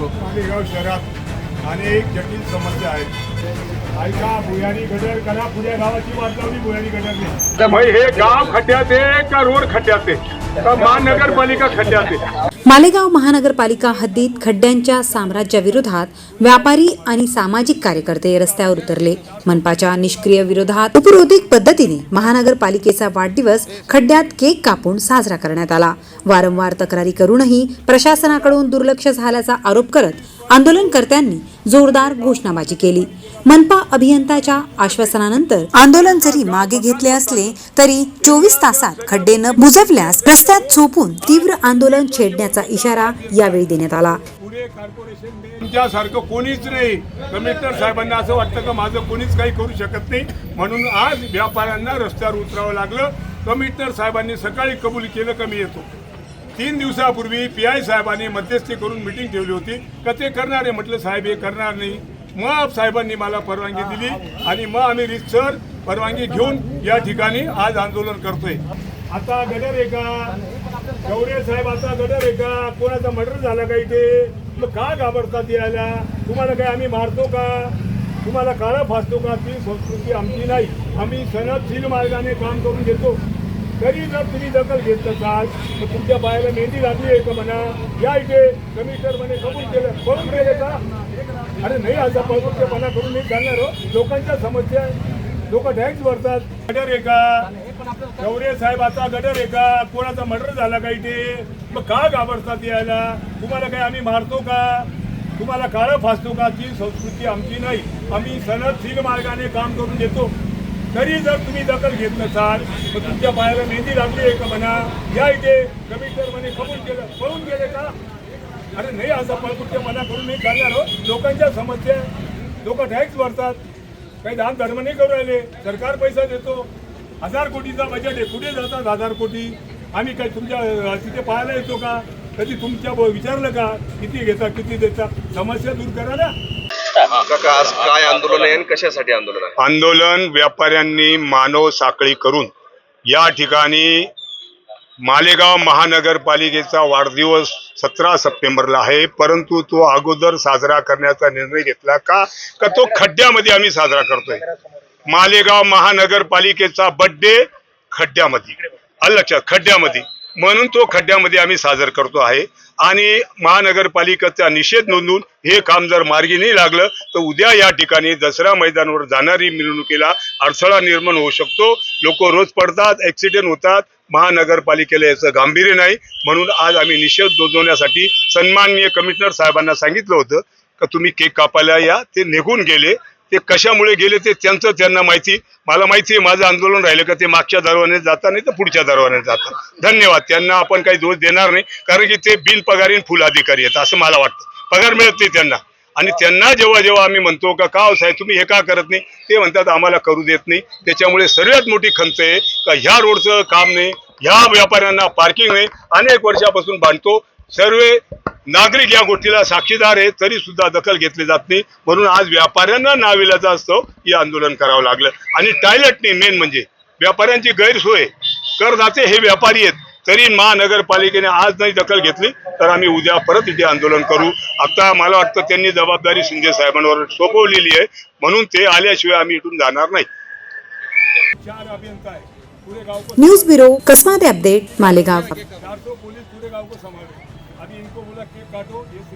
मालेगाव शहरात अनेक जटील समस्या आहेत. ऐका भुयारी गडर करा पुढ्या गावाची वाट लावली भुयारी गडरने हे गाव खड्ड्यात आहे का रोड खड्ड्यात आहे? का महानगरपालिका खड्ड्यात आहे? मालेगाव महानगरपालिका हद्दीत खड्ड्यांच्या साम्राज्याविरोधात व्यापारी आणि सामाजिक कार्यकर्ते रस्त्यावर उतरले. मनपाच्या निष्क्रिय विरोधात उपरोधिक पद्धतीने महानगरपालिकेचा वाढदिवस खड्ड्यात केक कापून साजरा करण्यात आला. वारंवार तक्रारी करूनही प्रशासनाकडून दुर्लक्ष झाल्याचा आरोप करत आंदोलनकर्त्यांनी जोरदार घोषणाबाजी केली. मनपा अभियंताच्या आश्वासनानंतर आंदोलन जरी मागे घेतले असले तरी चोवीस तासात खड्डे न बुजवल्यास रस्त्यात झोपून तीव्र आंदोलन छेडण्याचा इशारा यावेळी देण्यात आला. तुमच्यासारखं कोणीच नाही. कमिशनर साहेबांना असं वाटतं का माझं कोणीच काही करू शकत नाही? म्हणून आज व्यापाऱ्यांना रस्त्यावर उतरावं लागलं. कमिशनर साहेबांनी सकाळी कबूल केलं कमी येतो. तीन दिवसापूर्वी पी आय साहेबांनी मध्यस्थी करून मिटिंग ठेवली होती. का ते करणार आहे? म्हटलं साहेब हे करणार नाही. मग साहेबांनी मला परवानगी दिली आणि मग आम्ही रितसर परवानगी घेऊन या ठिकाणी आज आंदोलन करतोय. आता गडर आहे का? गौरे साहेब आता गडर आहे का? कोणाचा मर्डर झाला का इथे? मग का घाबरतात यायला? तुम्हाला काय आम्ही मारतो का? तुम्हाला काळा फासतो का? ती संस्कृती आमची नाही. आम्ही सनदशील मार्गाने काम करून घेतो. तरी जर तुम्ही दखल घेत असाल तर तुमच्या बायाला मेहंदी लागली आहे का म्हणा? या इथे कमिशनर म्हणे कबूल केलं. करून गेले का? अरे नाही आता मना करून नाही चालणार हो. लोकांच्या समस्या आहे. लोक टॅक्स भरतात. गडर आहे का गौरे साहेबाचा गडर आहे का कोणाचा मर्डर झाला का इथे? मग का घाबरतात यायला? तुम्हाला काय आम्ही मारतो का? तुम्हाला काळं फासतो का? ती संस्कृती आमची नाही. आम्ही सनदशील मार्गाने काम करून देतो. तरी जर तुम्ही दखल घेत नसाल तर तुमच्या पायाला मेहंदी लागली आहे का म्हणा? या इथे कमिशनर म्हणे कबूल केलं. पळून गेले का? अरे नाही असा पळकुट्यपणा करून नाही चालणार हो लोकांच्या समस्या लोक टॅक्स भरतात. काही दान धर्म नाही करू राहिले. सरकार पैसा देतो. हजार कोटीचा बजेट आहे. कुठे जातात हजार कोटी? आम्ही काय तुमच्या तिथे पाहायला येतो का? कधी तुमच्या विचारलं का? किती घेता किती देता समस्या दूर करा ना. काका आज काय आंदोलन आहे आणि कशासाठी आंदोलन आहे? आंदोलन व्यापाऱ्यांनी मानव साखळी करून या ठिकाणी मालेगाव महानगरपालिकेचा वाढदिवस सतरा सप्टेंबरला आहे. परंतु तो अगोदर साजरा करण्याचा निर्णय घेतला का? का तो खड्ड्यामध्ये आम्ही साजरा करतोय? मालेगाव महानगरपालिकेचा बड्डे खड्ड्यामध्ये. आलं लक्षात खड्ड्यामध्ये. म्हणून तो खड्ड्यामध्ये आम्ही साजर करतो आहे. आणि महानगरपालिकेचा निषेध नोंदवून हे काम जर मार्गी नाही लागलं तर उद्या या ठिकाणी दसरा मैदानावर जाणारी मिरवणुकीला अडथळा निर्माण होऊ शकतो. लोक रोज पडतात ऍक्सिडेंट होतात. महानगरपालिकेला याचं गांभीर्य नाही. म्हणून आज आम्ही निषेध नोंदवण्यासाठी सन्माननीय कमिशनर साहेबांना सांगितलं होतं का तुम्ही केक कापायला या ते निघून गेले. ते कशामुळे गेले ते त्यांचं त्यांना माहिती. मला माहिती आहे माझं आंदोलन राहिलं का ते मागच्या दरवाने जाता नाही तर पुढच्या दरवाने जातात. धन्यवाद त्यांना आपण काही दोष देणार नाही कारण की ते बिनपगारीन फुल अधिकारी आहेत असं मला वाटतं. पगार मिळत नाही त्यांना. आणि त्यांना जेव्हा जेव्हा आम्ही म्हणतो का का साहेब तुम्ही हे का करत नाही? ते म्हणतात आम्हाला करू देत नाही. त्याच्यामुळे सर्वात मोठी खंत आहे का ह्या रोडचं काम नाही ह्या व्यापाऱ्यांना पार्किंग नाही. अनेक वर्षापासून बांधतो सर्व नागरिक या गोष्टीला साक्षीदार आहे तरी सुद्धा दखल घेतली जात नाही. म्हणून आज व्यापाऱ्यांना नाविलाचा असतो हे आंदोलन करावं लागलं. आणि टॉयलेटने मेन म्हणजे. व्यापाऱ्यांची गैरसोय. करदाते हे व्यापारी आहेत. तरी महानगरपालिकेने आज नाही दखल घेतली तर आम्ही उद्या परत इथे आंदोलन करू. आता मला वाटतं त्यांनी जबाबदारी शिंदे साहेबांवर सोपवलेली आहे. म्हणून ते आल्याशिवाय आम्ही इथून जाणार नाही. न्यूज ब्युरो कसमाते अपडेट मालेगाव. अभी इनको बोला केक काटो ये